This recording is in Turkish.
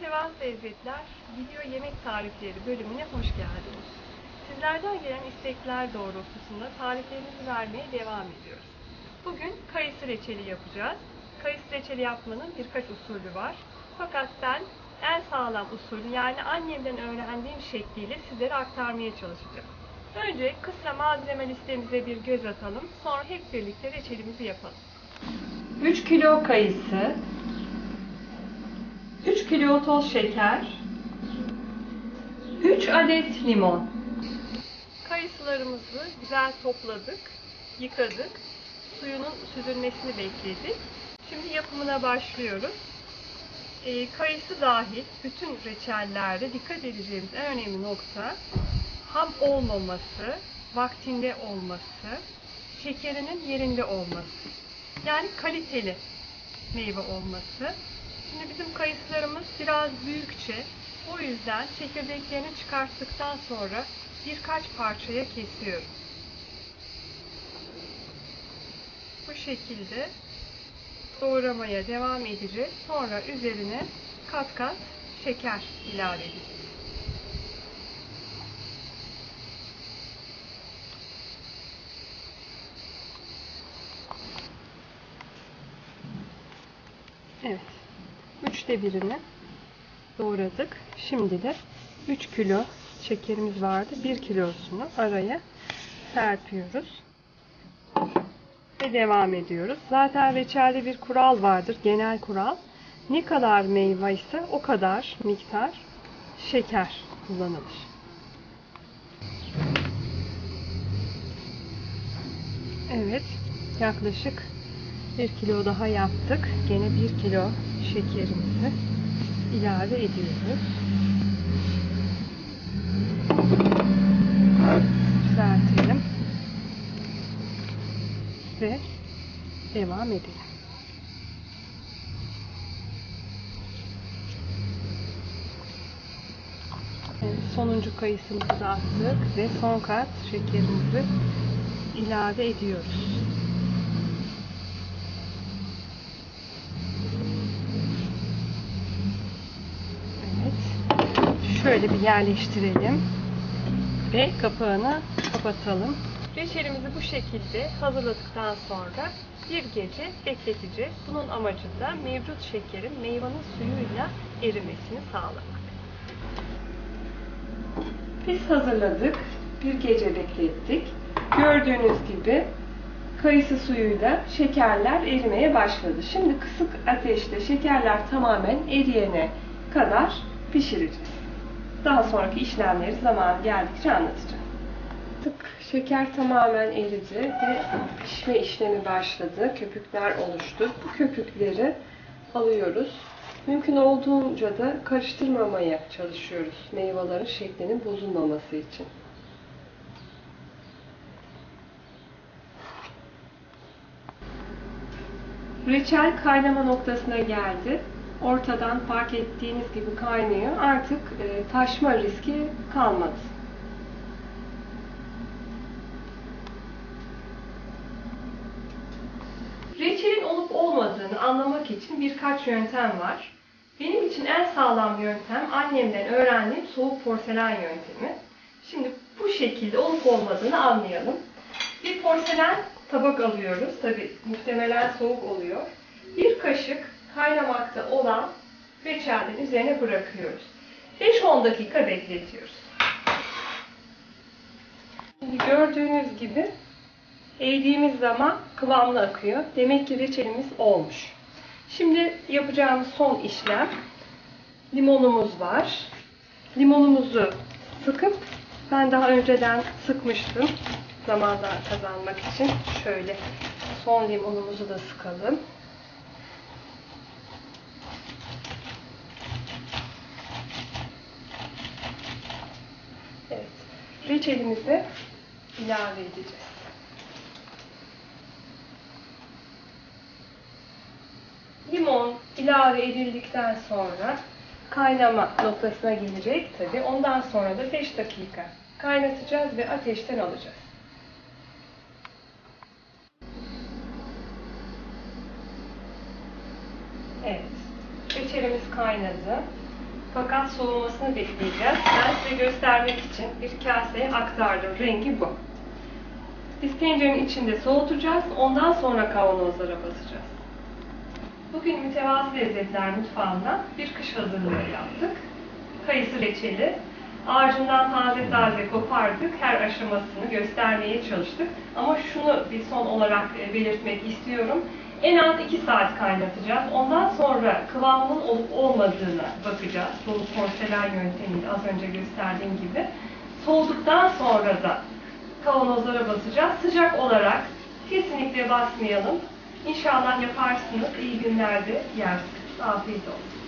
Mütevazı Lezzetler Video Yemek Tarifleri bölümüne hoş geldiniz. Sizlerden gelen istekler doğrultusunda tariflerimizi vermeye devam ediyoruz. Bugün kayısı reçeli yapacağız. Kayısı reçeli yapmanın birkaç usulü var. Fakat ben en sağlam usulü yani annemden öğrendiğim şekliyle sizlere aktarmaya çalışacağım. Önce kısa malzeme listemize bir göz atalım. Sonra hep birlikte reçelimizi yapalım. 3 kilo kayısı, 3 kilo toz şeker, 3 adet limon. Kayısılarımızı güzel topladık, yıkadık, suyunun süzülmesini bekledik. Şimdi yapımına başlıyoruz. Ee, kayısı dahil bütün reçellerde dikkat edeceğimiz en önemli nokta ham olmaması, vaktinde olması, şekerinin yerinde olması. Yani kaliteli meyve olması. Şimdi bizim kayısılarımız biraz büyükçe. O yüzden çekirdeklerini çıkarttıktan sonra birkaç parçaya kesiyorum. Bu şekilde doğramaya devam edeceğiz. Sonra üzerine kat kat şeker ilave edeceğiz. Evet. Üçte birini doğradık. Şimdi de 3 kilo şekerimiz vardı. 1 kilosunu araya serpiyoruz. Ve devam ediyoruz. Zaten reçelde bir kural vardır. Genel kural. Ne kadar meyve ise o kadar miktar şeker kullanılır. Evet. Yaklaşık 1 kilo daha yaptık. Gene 1 kilo şekerimizi ilave ediyoruz. Düzeltelim. Ve devam edelim. Evet, sonuncu kayısımızı attık ve son kat şekerimizi ilave ediyoruz. Şöyle bir yerleştirelim ve kapağını kapatalım. Reçelimizi bu şekilde hazırladıktan sonra bir gece bekleteceğiz. Bunun amacı da mevcut şekerin meyvanın suyuyla erimesini sağlamak. Biz hazırladık. Bir gece beklettik. Gördüğünüz gibi kayısı suyuyla şekerler erimeye başladı. Şimdi kısık ateşte şekerler tamamen eriyene kadar pişireceğiz. Daha sonraki işlemleri zaman geldikçe anlatacağım. Tık şeker tamamen eridi ve pişme işlemi başladı. Köpükler oluştu. Bu köpükleri alıyoruz. Mümkün olduğunca da karıştırmamaya çalışıyoruz. Meyvelerin şeklinin bozulmaması için. Reçel kaynama noktasına geldi ortadan fark ettiğiniz gibi kaynıyor. Artık e, taşma riski kalmadı. Reçelin olup olmadığını anlamak için birkaç yöntem var. Benim için en sağlam yöntem annemden öğrendiğim soğuk porselen yöntemi. Şimdi bu şekilde olup olmadığını anlayalım. Bir porselen tabak alıyoruz. Tabi muhtemelen soğuk oluyor. Bir kaşık kaynamakta olan reçelin üzerine bırakıyoruz. 5-10 dakika bekletiyoruz. Şimdi gördüğünüz gibi eğdiğimiz zaman kıvamlı akıyor. Demek ki reçelimiz olmuş. Şimdi yapacağımız son işlem limonumuz var. Limonumuzu sıkıp ben daha önceden sıkmıştım zamandan kazanmak için. Şöyle son limonumuzu da sıkalım. Evet. Reçelimizi ilave edeceğiz. Limon ilave edildikten sonra kaynama noktasına gelecek tabi. Ondan sonra da 5 dakika kaynatacağız ve ateşten alacağız. Evet. Reçelimiz kaynadı. Fakat soğumasını bekleyeceğiz. Ben size göstermek için bir kaseye aktardım. Rengi bu. Biz tencerenin içinde soğutacağız. Ondan sonra kavanozlara basacağız. Bugün mütevazı lezzetler mutfağında bir kış hazırlığı yaptık. Kayısı reçeli. Ağacından taze taze kopardık. Her aşamasını göstermeye çalıştık. Ama şunu bir son olarak e, belirtmek istiyorum. En az 2 saat kaynatacağız. Ondan sonra kıvamının olup olmadığına bakacağız. Bu porselen yönteminde az önce gösterdiğim gibi. Soğuduktan sonra da kavanozlara basacağız. Sıcak olarak kesinlikle basmayalım. İnşallah yaparsınız. İyi günlerde yersiniz. Afiyet olsun.